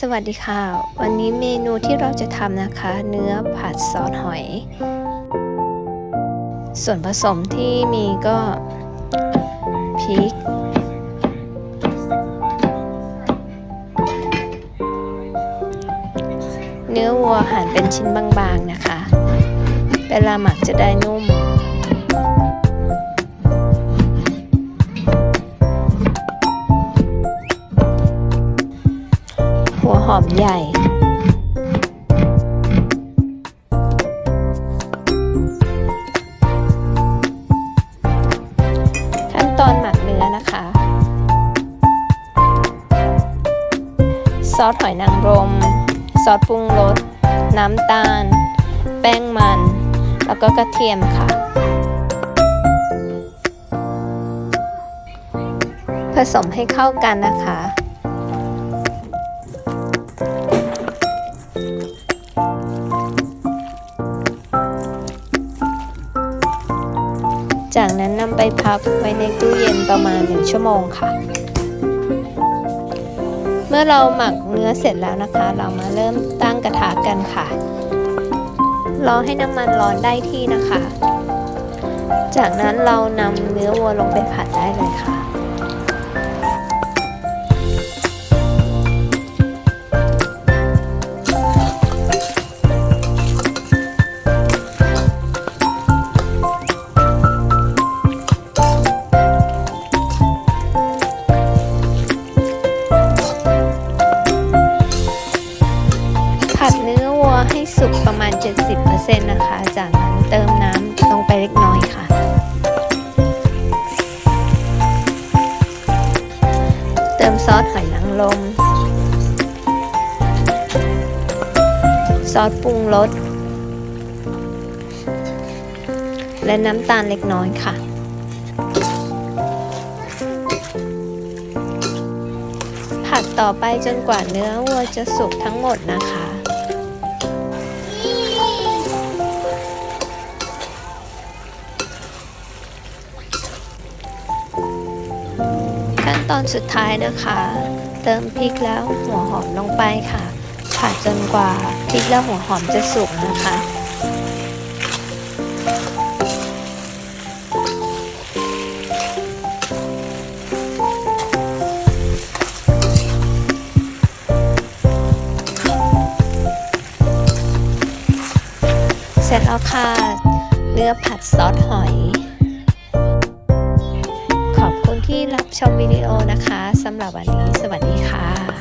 สวัสดีค่ะ วันนี้เมนูที่เราจะทำนะคะ เนื้อผัดซอสหอย ส่วนผสมที่มีก็พริก เนื้อวัวหั่นเป็นชิ้นบางๆนะคะ เวลาหมักจะได้นุ่ม อมใหญ่ ขั้นตอนหมักเนื้อนะคะ ซอสหอยนางรม ซอสปรุงรส น้ำตาล แป้งมัน แล้วก็กระเทียมค่ะ ผสมให้เข้ากันนะคะ จากนั้นนำไปพักไว้ในตู้เย็นประมาณ 1 ชั่วโมงค่ะ เมื่อเราหมักเนื้อเสร็จแล้วนะคะ เรามาเริ่มตั้งกระทะกันค่ะ รอให้น้ำมันร้อนได้ที่นะคะ จากนั้นเรานำเนื้อวัวลงไปผัดได้เลยค่ะ นื้อวัวให้สุกประมาณ 70%นะคะ จากนั้นเติมน้ำลงไปเล็กน้อยค่ะ เติมซอสหอยนางรมซอสปรุงรสและน้ำตาลเล็กน้อยค่ะ ผัดต่อไปจนกว่าเนื้อวัวจะสุกทั้งหมดนะคะ ตอนสุดท้ายนะคะ เติมพริกแล้วหัวหอมลงไปค่ะผัดจนกว่าพริกและหัวหอมจะสุกนะคะ เสร็จแล้วค่ะ เนื้อผัดซอสหอย คุณที่รับชมวิดีโอนะคะสำหรับวันนี้ สวัสดีค่ะ